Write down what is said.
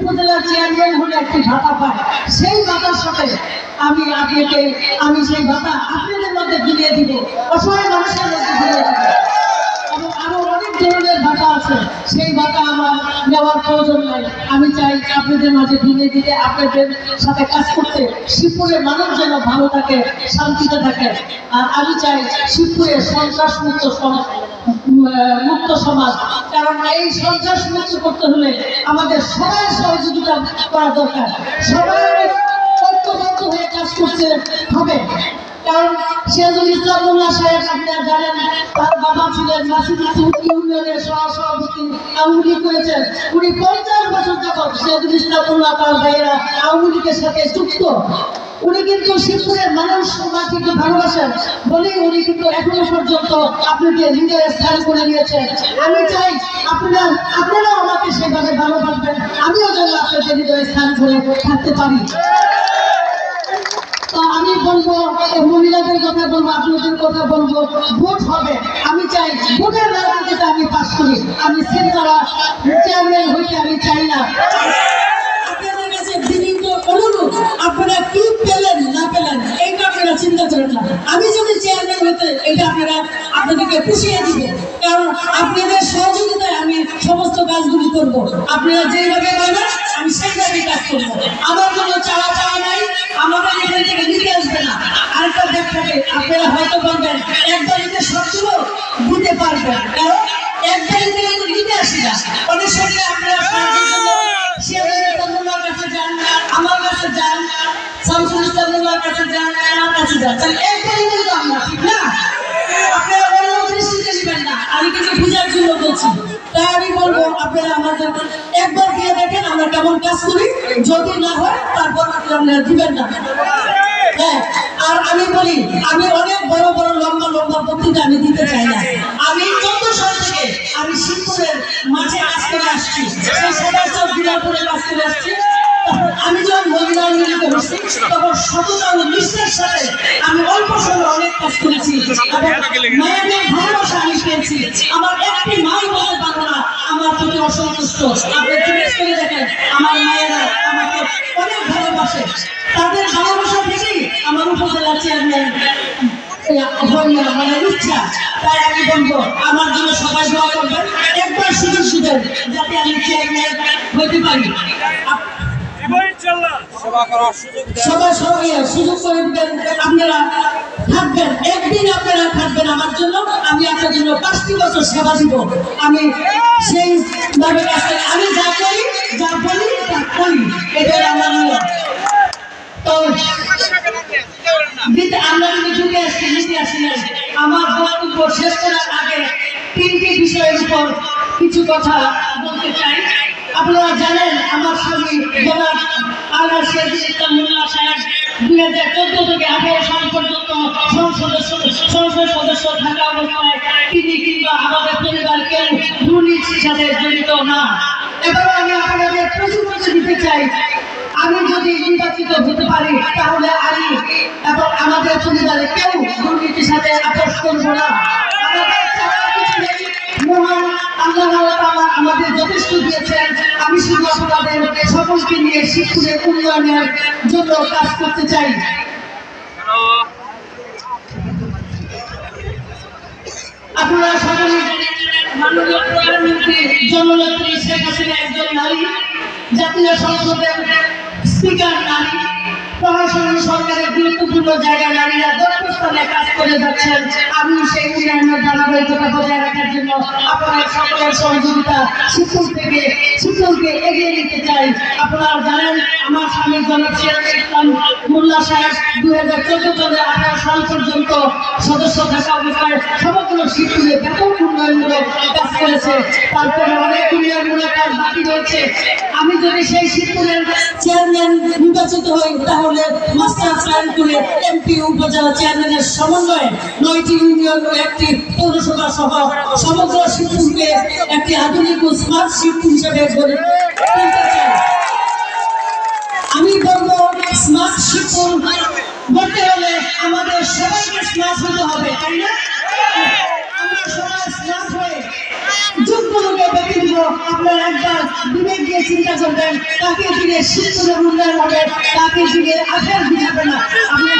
উপজেলার চেয়ারম্যান হলে একটি ভাতা পায়। সেই ভাতার সাথে আমি আপনাকে, আমি সেই ভাতা আপনাদের মধ্যে বিলিয়ে দিব। অসহায় মানুষের মধ্যে বিলিয়ে দিব। এবং অনেক ধরনের ভাতা আছে। সেই ভাতা আমার নেওয়ার প্রয়োজন নাই। আমি চাই আপনাদের মাঝে বিলিয়ে দিতে, আপনাদের সাথে কাজ করতে। শিবপুরের মানুষ যেন ভালো থাকে, শান্তিতে থাকে। আর আমি চাই শিবপুরের সন্ত্রাস মুক্ত সমাজ মুক্ত সমাজ। কারণ এই সন্ত্রাস মুক্ত করতে হলে আমাদের সবাই সহযোগিতা করা দরকার। সবাই ঐক্যবদ্ধ হয়ে কাজ করতে হবে। কারণ সিরাজুল ইসলাম মোল্লা সাহেব আপনারা জানেন তার বাবা ছিলেন নাসিরুদ্দিন ইউনিয়নের সহসভাপতি করেছেন। উনি পঞ্চাশ বছর যাবৎ সিরাজুল ইসলাম মোল্লা তার ভাইয়েরা আওয়ামী সাথে যুক্ত। উনি কিন্তু শিবপুরের মানুষ মাটিকে ভালোবাসেন। বলেই উনি কিন্তু এখনও পর্যন্ত আপনাকে হৃদয়ে স্থান করে নিয়েছেন। আমি চাই আপনারা, আপনারাও আমাকে সেভাবে ভালোবাসবেন। আমিও যেন আপনাদের হৃদয়ে স্থান করে থাকতে পারি। তো আমি বলব মহিলাদের কথা বলব, আপনাদের কথা বলব, ভোট হবে। আমি চাই ভোটের রাজনীতিতে আমি পাশ করি। আমি সেন্টারা, চেয়ারম্যান হইতে আমি চাই না। আপনাদেরকে পুষিয়ে দিব। কারণ আপনাদের সহযোগিতায় আমি সমস্ত কাজগুলি করব। আপনারা যেইভাবে বলবেন আমি সেইভাবেই কাজ করব। আমার কোনো চাওয়া চাওয়া নাই, আমাকে এখান থেকে নিতে আসবে না। আরেকটা দেখাবে আপনারা হয়তো বলবেন এক সব সবগুলো দিতে পারবেন কারণ এক কিন্তু নিতে আসি না। একবার দিয়ে দেখেন আমরা কেমন কাজ করি। যদি না হয়, তারপর আপনারা দিবেন না। হ্যাঁ আর আমি বলি, আমি অনেক বড় বড় লম্বা লম্বা বক্তৃতা আমি দিতে চাই না। আমি চোদ্দ সাল থেকে আমি শিবপুরের মাঠে কাজ আসছি। সেই সবাই সব করে আসছি। আমি যখন মহিলা মিলিত হচ্ছি তখন সততা ও নিষ্ঠার সাথে আমি অল্প সময় অনেক কাজ করেছি। এবং মায়েদের ভালোবাসা আমি পেয়েছি। আমার একটি মাই অসন্তুষ্ট। আপনি জিজ্ঞেস করে দেখেন আমার মায়েরা আমাকে অনেক ভালোবাসে। তাদের ভালোবাসা থেকেই আমার উপজেলা চেয়ারম্যান মানে ইচ্ছা তাই আমি বলব আমার জন্য সবাই দোয়া করবেন। একবার সুযোগ সুযোগ যাতে আমি চেয়ারম্যান হইতে পারি। আপ- সবাই সবাই সুযোগ করে দিবেন। আপনারা থাকবেন একদিন আপনারা থাকবেন আমার জন্য আমি আপনার জন্য পাঁচটি বছর সেবা দিব। আমি সেই ভাবে আমি যা করি, যা বলি, তা করি। আমার তো দিতে আমরা আমার শেষ কিছু কথা বলতে চাই। আপনারা জানেন, আমার স্বামী আল্লাহ শেখ ইসলাম সাহেব দুই হাজার চোদ্দ থেকে আঠারো সাল পর্যন্ত সংসদ সংসদ সদস্য থাকা অবস্থায় তিনি কিংবা আমাদের পরিবার কেউ দুর্নীতির সাথে জড়িত না। এবার আমি আপনাদের প্রতিশ্রুতি দিতে চাই। আমি যদি নির্বাচিত যথেষ্ট দিয়েছেন। আমি শুধু আপনাদের সকলকে নিয়ে শিবপুরের উন্নয়নের জন্য কাজ করতে চাই। আপনারা সকলে মাননীয় প্রধানমন্ত্রী জননেত্রী শেখ হাসিনা একজন নারী, জাতীয় সংসদের সরকারের গুরুত্বপূর্ণ জায়গায় নারীরা দক্ষ স্থানে কাজ করে যাচ্ছেন। আমি সেই উন্নয়নের ধারাবাহিকতা বজায় রাখার জন্য আপনার সকলের সহযোগিতা শিক্ষক থেকে এগিয়ে নিতে চাই। আপনারা জানেন, আমার স্বামী জনক শেখ ইসলাম মোল্লা সাহেব হাজার চোদ্দ থেকে আঠারো সাল পর্যন্ত সদস্য থাকা অবস্থায় সমগ্র শিক্ষুরে ব্যাপক উন্নয়নমূলক কাজ করেছে। তারপরে অনেক উন্নয়নমূলক কাজ বাকি রয়েছে। আমি যদি সেই শিক্ষুরের চেয়ারম্যান নির্বাচিত হই তাহলে মাস্টার প্ল্যান করে এমপি উপজেলা চেয়ারম্যানের সমন্বয়ে নয়টি ইউনিয়ন একটি পৌরসভা সহ সমগ্র শিক্ষুরকে একটি আধুনিক ও স্মার্ট শিক্ষু হিসেবে গড়ে তুলতে চাই। আমি বলব, স্মার্ট শিক্ষণ করতে হলে আমাদের সবাইকে স্মার্ট হতে হবে, তাই না? আমরা সবাই স্মার্ট হয়ে ব্যক্তি জন্য আপনারা একবার বিবেক দিয়ে চিন্তা করবেন, তাকে ফিরে শিক্ষকের উন্নয়ন হবে, তাকে ফিরে আখের দিন হবে না। আপনি